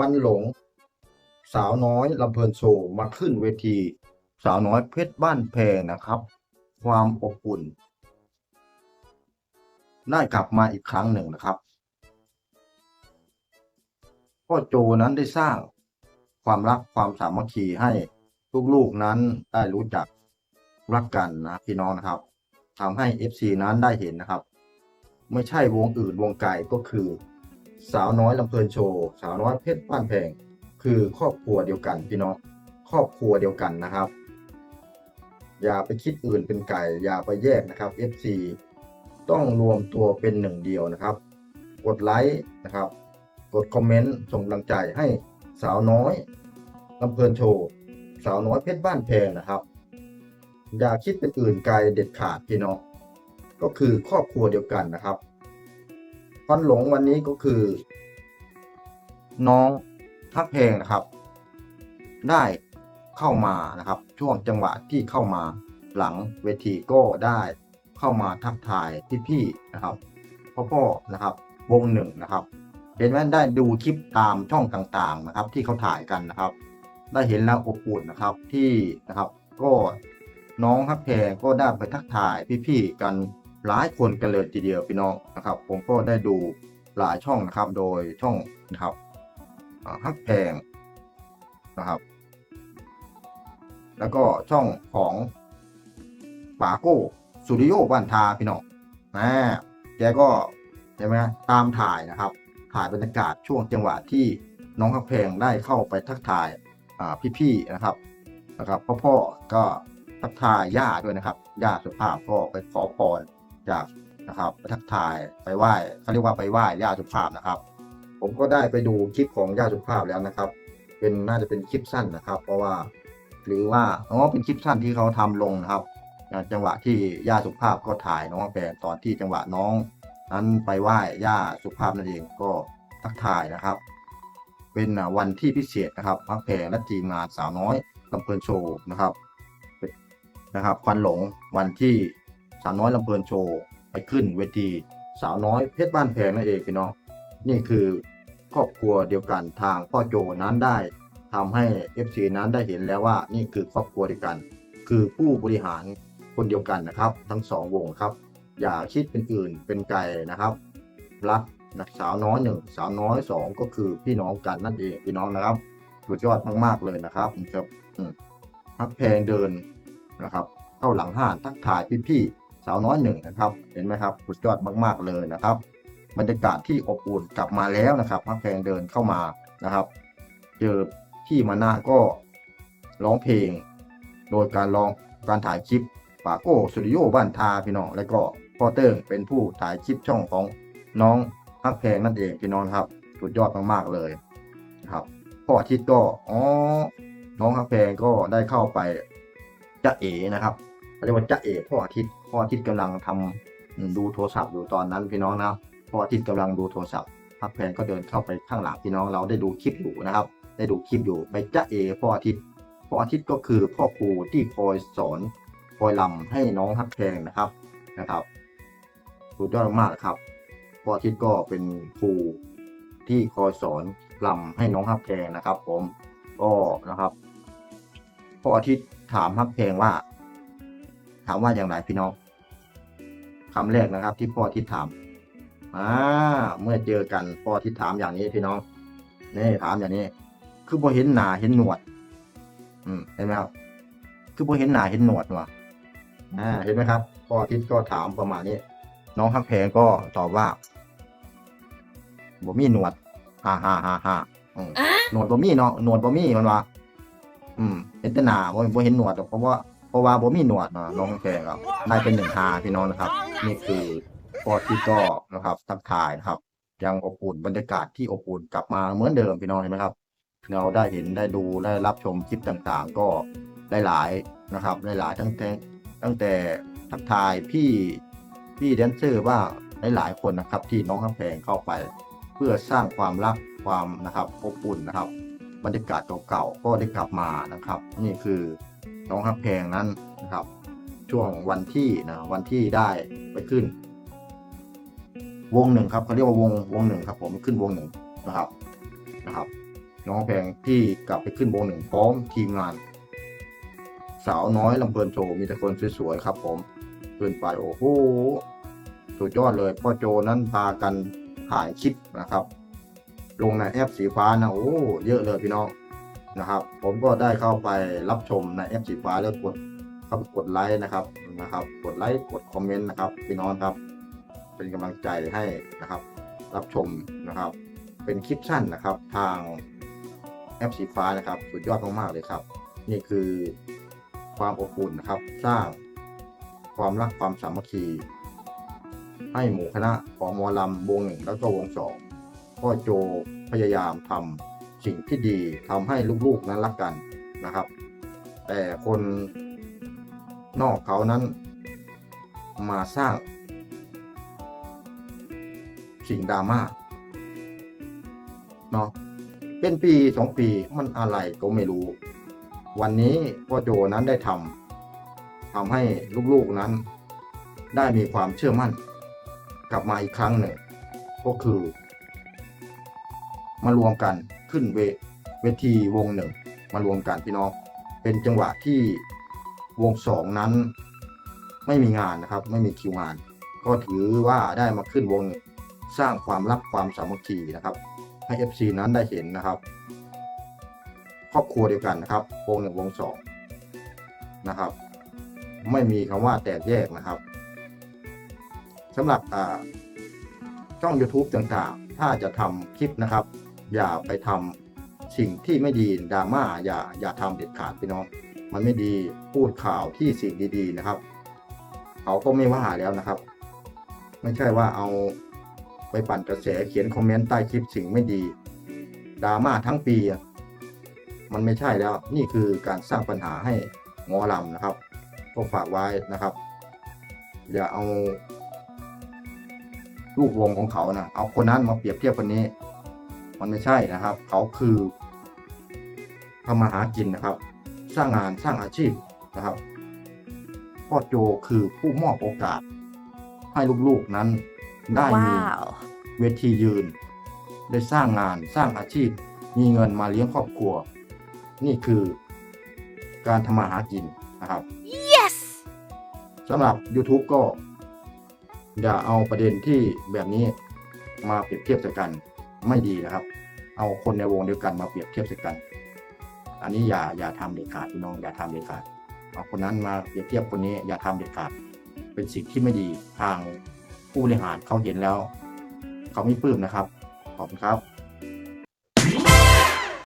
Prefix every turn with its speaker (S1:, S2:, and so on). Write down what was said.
S1: วันหลง สาวน้อยลำเพลินโชว์มาขึ้นเวที สาวน้อยเพชรบ้านแพงนะครับ ความอบอุ่นได้กลับมาอีกครั้งหนึ่งนะครับพ่อโจนั้นได้สร้างความรักความสามัคคีให้ลูกๆนั้นได้รู้จักรักกันนะพี่น้องนะครับทำให้ FC นั้นได้เห็นนะครับ ไม่ใช่วงอื่นวงไกลก็คือ สาวน้อยลำเพลินโชว์สาวน้อยเพชรบ้านแพง คือครอบครัวเดียวกันพี่น้องครอบครัวเดียวกันนะครับ อย่าไปคิดอื่นเป็นไก่อย่าไปแยกนะครับ FC ต้องรวมตัวเป็นหนึ่งเดียวนะครับ กดไลค์นะครับ กดคอมเมนต์ส่งกำลังใจให้สาวน้อยลำเพลินโชว์สาวน้อยเพชรบ้านแพงนะครับ อย่าคิดเป็นอื่นไกลเด็ดขาดพี่น้องก็คือครอบครัวเดียวกันนะครับ ควันหลงวันนี้ก็คือ น้องทักเพลงนะครับ ได้เข้ามานะครับ ช่วงจังหวะที่เข้ามาหลังเวทีก็ได้เข้ามาทักทายพี่ๆนะครับพ่อๆนะครับ วงหนึ่งนะครับ เห็นว่าได้ดูคลิปตามช่องต่างๆนะครับ ที่เขาถ่ายกันนะครับ ได้เห็นแล้วอบอุ่นนะครับที่นะครับ ก็น้องฮักแพลงก็ได้ไปทักทายพี่ๆกัน หลายคนกันเลยทีเดียวพี่น้องนะครับ ผมก็ได้ดูหลายช่องนะครับ โดยช่องนะครับฮักแพงนะครับ แล้วก็ช่องของปาโก้สุริโยบ้านทาพี่น้องนะแกก็ใช่ไหมตามถ่ายนะครับ ถ่ายบรรยากาศช่วงจังหวะที่น้องฮักแพงได้เข้าไปทักทายพี่ๆนะครับนะครับพ่อพ่อๆก็ทักทายย่าด้วยนะครับย่าสุภาพก็ไปขอพร จากนะครับไปทักทายไปไหว้เขาเรียกว่าไปไหว้ย่าสุภาพนะครับ ผมก็ได้ไปดูคลิปของย่าสุภาพแล้วนะครับ เป็นน่าจะเป็นคลิปสั้นนะครับ เพราะว่า หรือว่าอ๋อเป็นคลิปสั้นที่เขาทำลงนะครับจังหวะที่ย่าสุภาพก็ถ่ายน้องแปนตอนที่จังหวะน้อง นั้นไปไหว้ย่าสุภาพนั่นเองก็ทักทายนะครับ เป็นวันที่พิเศษนะครับพักแพรและทีมงานสาวน้อยลำเพลินโชว์นะครับนะครับควันหลงวันที่ สาวน้อยลำเพลินโชว์ไปขึ้นเวทีสาวน้อยเพชรบ้านแพงนั่นเองพี่น้องนี่คือครอบครัวเดียวกันทางพ่อโจนั้นได้ทำให้ FC นั้นได้เห็นแล้วว่า นี่คือครอบครัวเดียวกัน คือผู้บริหารคนเดียวกันนะครับ ทั้งสองวงครับ อย่าคิดเป็นอื่นเป็นไกลนะครับ รักนะสาวน้อยหนึ่งสาวน้อยสองก็คือพี่น้องกันนั่นเองพี่น้องนะครับสุดยอดมากๆเลยนะครับครับอืมพักแพงเดินนะครับ เข้าหลังห้านทักทายพี่ๆ สาวน้อยหนึ่งนะครับ เห็นไหมครับสุดยอดมาก ๆ เลยนะครับ บรรยากาศที่อบอุ่นกลับมาแล้วนะครับพักแพงเดินเข้ามานะครับ เจอพี่มานาก็ร้องเพลง โดยการร้องการถ่ายคลิปปาโก้สตูดิโอบ้านทาพี่น้องแล้วก็พ่อเติ้งเป็นผู้ถ่ายคลิปช่องของน้องฮักแพงนั่นเองพี่น้องครับสุดยอดมากๆเลยนะครับพ่ออาทิตย์ก็อ๋อน้องฮักแพงก็ได้เข้าไปจะเอ๋นะครับ เรียกว่าจะเอกพ่ออาทิตย์พ่ออาทิตย์กำลังทำอืมดูโทรศัพท์อยู่ตอนนั้นพี่น้องนะพ่ออาทิตย์กำลังดูโทรศัพท์ฮักแพงก็เดินเข้าไปข้างหลังพี่น้องเราได้ดูคลิปอยู่นะครับ ได้ดูคลิปอยู่ไปจะเอพ่ออาทิตย์พ่ออาทิตย์ก็คือพ่อครูที่คอยสอนคอยลำให้น้องฮักแพงนะครับนะครับสุดยอดมากครับพ่ออาทิตย์ก็เป็นครูที่คอยสอนลำให้น้องฮักแพงนะครับ ผมก็นะครับพ่ออาทิตย์ถามฮักแพงว่าามว่าอย่างไรพี่น้องคำแรกนะครับ ที่พ่ออาทิตย์ถามอ่าเมื่อเจอกันพ่ออาทิตย์ถามอย่างนี้พี่น้องนี่ถามอย่างนี้ คือพอเห็นหนาเห็นหนวด อืมเห็นไหมครับ คือพอเห็นหนาเห็นหนวดว่ะอ่าเห็นไหมครับพ่ออาทิตย์ก็ถามประมาณนี้ น้องฮักแพงก็ตอบว่าบ่มีหนวดฮ่าฮ่าฮ่าฮ่าอืมหนวดบ่มีเนาะหนวดบ่มีมันว่าอืม เห็นแต่หนาบ่บ่เห็นหนวดหรอกเพราะว่า เพราะว่าบ่มีหนวดนะน้องฮักแพงครับได้เป็นหนึ่งฮาพี่น้องนะครับ นี่คือพ่อทิตย์ก็นะครับทักทายนะครับ ยังอบอุ่นบรรยากาศที่อบอุ่นกลับมาเหมือนเดิมพี่น้องเห็นไหมครับเราได้เห็นได้ดูได้รับชมคลิปต่างๆ ก็หลายๆนะครับหลายๆตั้งแต่ตั้งแต่ทักทายพี่พี่แดนเซอร์ว่าหลายๆคนนะครับ ที่น้องข้างแพงเข้าไป เพื่อสร้างความรักความนะครับอบอุ่นนะครับ บรรยากาศเก่าๆก็ได้กลับมานะครับ นี่คือ น้องข้างแพงนั้นนะครับ ช่วงวันที่นะวันที่ได้ไปขึ้น วงหนึ่งครับเขาเรียกว่าวงวงหนึ่งครับ ผมขึ้นวงหนึ่งนะครับนะครับ น้องแพงที่กลับไปขึ้นวงหนึ่งพร้อมทีมงาน สาวน้อยลำเพลินโชว์มีแต่คนสวยๆครับ ผมขึ้นไปโอ้โหสุดยอดเลยพ่อโจนั้นพากันถ่ายคลิปนะครับ ลงในแอปสีฟ้านะโอ้เยอะเลยพี่น้อง นะครับ ผมก็ได้เข้าไปรับชมในแอปสีฟ้าแล้วกดเข้าไปกดไลค์นะครับนะครับ กดไลค์กดคอมเมนต์นะครับพี่น้องครับ เป็นกำลังใจให้นะครับ รับชมนะครับ เป็นคลิปสั้นนะครับ ทางแอปสีฟ้านะครับ สุดยอดมากๆเลยครับ นี่คือความอบอุ่นนะครับ สร้างความรักความสามัคคีให้หมู่คณะของมอลำวงหนึ่งแล้วก็วงสองพ่อโจพยายามทำ สิ่งที่ดีทำให้ลูกๆนั้นรักกันนะครับ แต่คนนอกเขานั้นมาสร้างสิ่งดราม่าเนาะเป็นปีสองปีมันอะไรก็ไม่รู้ วันนี้พ่อโจนั้นได้ทำทำให้ลูกๆนั้น ได้มีความเชื่อมั่น กลับมาอีกครั้งหนึ่งก็คือ มารวมกัน ขึ้นเวเวทีวงหนึ่งมารวมกันพี่น้อง เป็นจังหวะที่วงสองนั้นไม่มีงานนะครับ ไม่มีคิวงาน ก็ถือว่าได้มาขึ้นวงสร้างความรักความสามัคคีนะครับ ให้ FC นั้นได้เห็นนะครับ ครอบครัวเดียวกันนะครับ วงหนึ่งวงสองนะครับ ไม่มีคำว่าแตกแยกนะครับสำหรับอ่าช่อง YouTube ต่างๆ ถ้าจะทำคลิปนะครับ อย่าไปทำสิ่งที่ไม่ดีดราม่าอย่าอย่าทำเด็ดขาดพี่น้อง มันไม่ดีพูดข่าวที่สิ่งดีๆนะครับ เขาก็ไม่ว่าแล้วนะครับ ไม่ใช่ว่าเอาไปปั่นกระแสเขียนคอมเมนต์ใต้คลิปสิ่งไม่ดีดราม่าทั้งปีมันไม่ใช่แล้วนี่คือการสร้างปัญหาให้หมอลำนะครับก็ฝากไว้นะครับ อย่าเอาลูกวงของเขานะเอาคนนั้นมาเปรียบเทียบคนนี้ มันไม่ใช่นะครับ เขาคือทำมาหากินนะครับ สร้างงานสร้างอาชีพนะครับพ่อโจคือผู้มอบโอกาส ให้ลูกๆนั้นได้มี
S2: Wow.
S1: เวทียืน ได้สร้างงานสร้างอาชีพ มีเงินมาเลี้ยงครอบครัว นี่คือการทำมาหากินนะครับ
S2: Yes.
S1: สำหรับ YouTube ก็ อย่าเอาประเด็นที่แบบนี้มาเปรียบเทียบใส่กัน ไม่ดีนะครับ เอาคนในวงเดียวกันมาเปรียบเทียบส่กัน อันนี้อย่าอย่าทำเด็ดขาดพี่น้องอย่าทำเด็ดขาดเอาคนนั้นมาเปรียบเทียบคนนี้อย่าทำเด็ดขาดเป็นสิ่งที่ไม่ดีทางผู้บริหารเขาเห็นแล้ว เขาไม่ปลื้มนะครับขอบคุณครับ